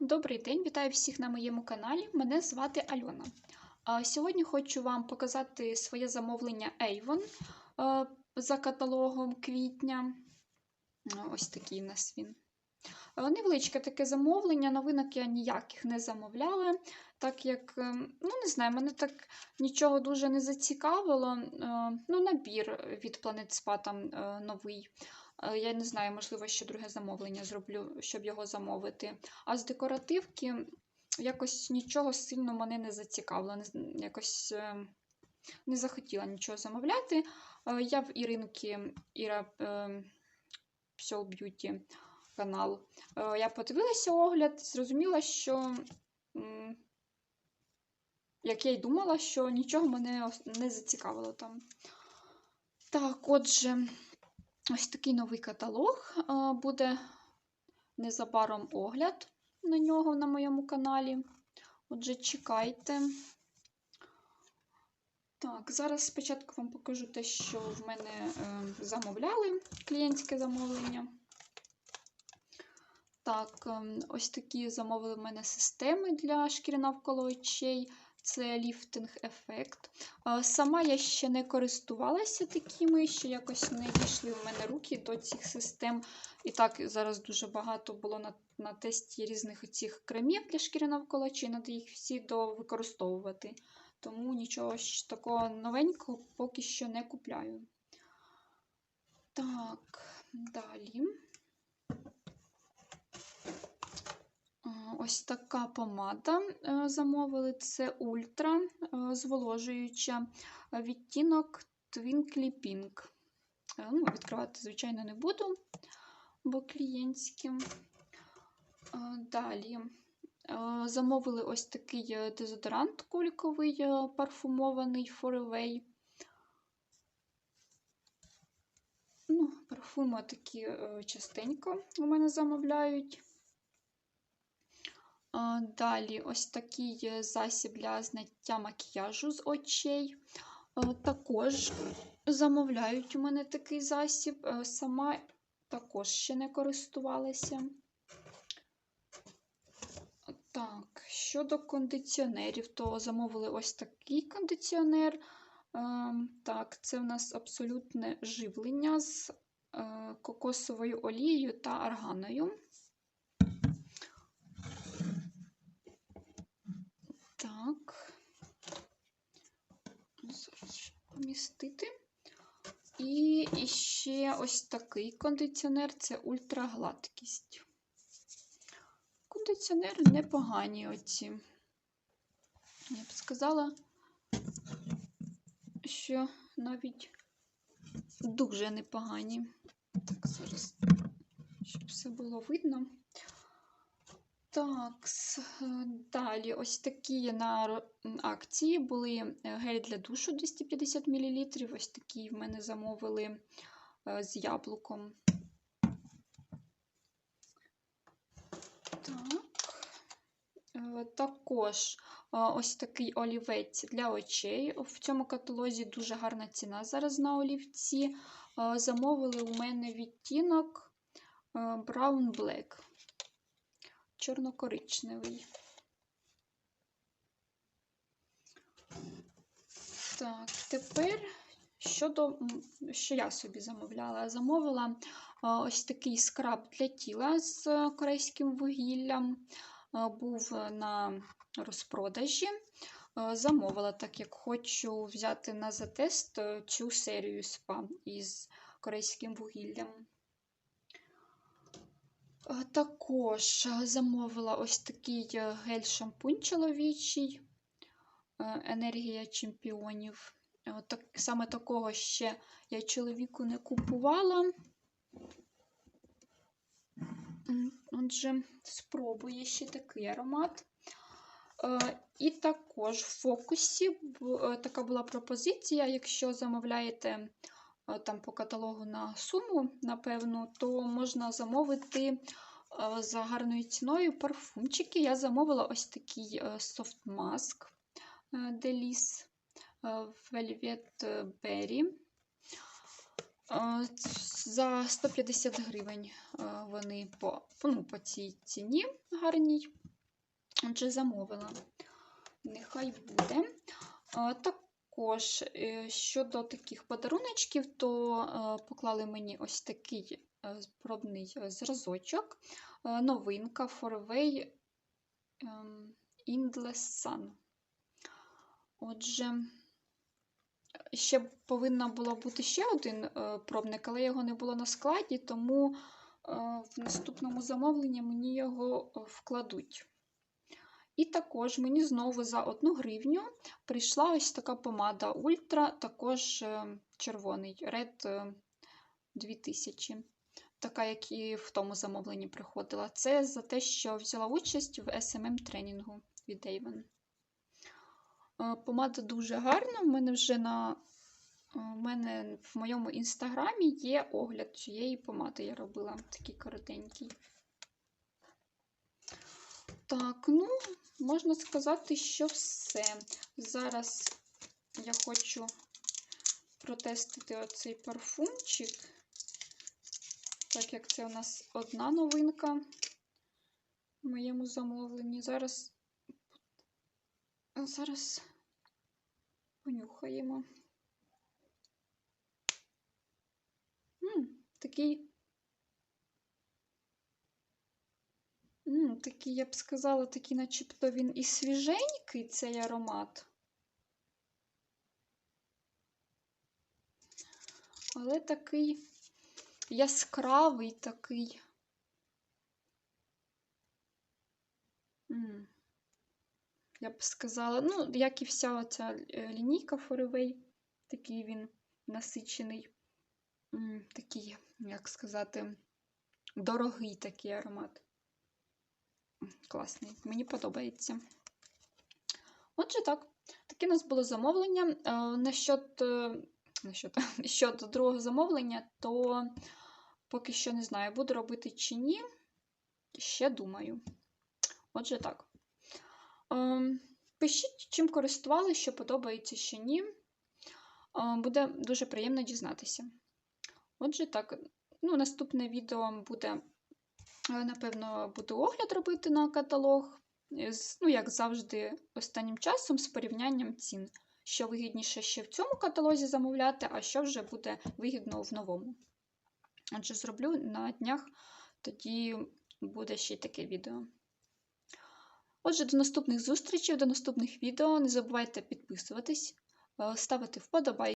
Добрий день, вітаю всіх на моєму каналі. Мене звати Альона. Сьогодні хочу вам показати своє замовлення Avon за каталогом квітня. Е, Ось такий у нас він. Невеличке таке замовлення, новинок я ніяких не замовляла, так як, е, ну не знаю, мене так нічого дуже не зацікавило. Е, Ну, набір від Planet Spa там е, новий. Е, Я не знаю, можливо, ще друге замовлення зроблю, щоб його замовити. А з декоративки якось нічого сильно мене не зацікавило. Якось е, не захотіла нічого замовляти. Е, Я в Іринки Іра Psol Beauty канал. Я подивилася огляд, зрозуміла, що, як я й думала, що нічого мене не зацікавило там. Так, отже. Ось такий новий каталог. Буде незабаром огляд на нього на моєму каналі. Отже, чекайте. Так, зараз спочатку вам покажу те, що в мене е, замовляли клієнтське замовлення. Так, ем, ось такі замовили в мене системи для шкіри навколо очей. Це ліфтинг ефект. Сама я ще не користувалася такими, ще якось не дійшли в мене руки до цих систем. І так, зараз дуже багато було на, на тесті різних цих кремів для шкіри навколо очей, треба їх всі використовувати. Тому нічого такого новенького поки що не купляю. Так, далі. А, Ось така помада е, замовили. Це ультра е, зволожуюча відтінок Twinkly Pink. Е, Ну, відкривати, звичайно, не буду, бо клієнтські. Далі замовили ось такий дезодорант кульковий, парфумований Away. Ну, парфуми такі частенько у мене замовляють. Далі ось такий е, засіб для зняття макіяжу з очей. Також замовляють у мене такий засіб. Е, Сама також ще не користувалася. Так, щодо кондиціонерів, то замовили ось такий кондиціонер. Е, Так, це в нас абсолютне живлення з кокосовою олією та арганою. Так. Зараз ще помістити. І ще ось такий кондиціонер це ультрагладкість. Кондиціонери непогані оці. Я б сказала, що навіть дуже непогані. Так, зараз, щоб все було видно. Так, е, далі ось такі на акції були е, гель для душу 250 мл. Ось такі в мене замовили е, з яблуком. Так. Також ось такий олівець для очей. В цьому каталозі дуже гарна ціна зараз на олівці. Замовили у мене відтінок Brown Black чорно-коричневий. Так, тепер щодо, що я собі замовляла. Замовила ось такий скраб для тіла з корейським вугіллям. Був на розпродажі. Замовила, так як хочу взяти на затест е, цю серію спа із корейським вугіллям. Також е, замовила ось такий е, гель-шампунь чоловічий е, Енергія чемпіонів. Саме такого ще я чоловіку не купувала. Отже, спробую ще такий аромат. І також в фокусі така була пропозиція, якщо замовляєте там по каталогу на суму, напевно, то можна замовити е, за гарною ціною парфумчики. Я замовила ось такий е, soft mask е, Delis е, Velvet Berry. Е, За 150 гривень е, вони по, ну, по цій ціні гарній. Отже, замовила. Нехай буде. А, Також е, щодо таких подаруночків, то е, поклали мені ось такий е, пробний зразочок. Новинка Forway ем, Endless Sun. Отже, ще повинна була бути ще один пробник, але його не було на складі, тому в наступному замовленні мені його вкладуть. І також мені знову за 1 гривню прийшла ось така помада Ультра, також е, червоний Red е, 2000. Така, як і в тому замовленні приходила. Це за те, що взяла участь в SMM тренінгу від Avon. Е, Помада дуже гарна. У мене вже на у мене в моєму інстаграмі є огляд цієї помади. Я робила такий коротенький. Так, ну, можна сказати, що все. Зараз я хочу протестити оцей парфумчик, так як це у нас одна новинка в моєму замовленні. Зараз, зараз понюхаємо. М, такий М, такий, я б сказала, такий, начебто він і свіженький цей аромат. Але такий яскравий такий. Я б сказала, ну, як і вся оця е, лінійка Foreway, такий він насичений, такий, як сказати, дорогий такий аромат. Класний, мені подобається. Отже, так. Таке у нас було замовлення. Е, Насчет, е, щодо другого замовлення, то поки що не знаю, буду робити чи ні. Ще думаю. Отже, так. Е, Пишіть, чим користувалися, що подобається, що ні. Буде дуже приємно дізнатися. Отже, так, ну, наступне відео буде. Е, Напевно, буду огляд робити на каталог. е, Ну, як завжди, останнім часом з порівнянням цін. Що вигідніше ще в цьому каталозі замовляти, а що вже буде вигідно в новому. Отже, зроблю на днях, тоді буде ще й таке відео. Отже, до наступних зустрічей, до наступних відео. Не забувайте підписуватись, е, ставити вподобайки.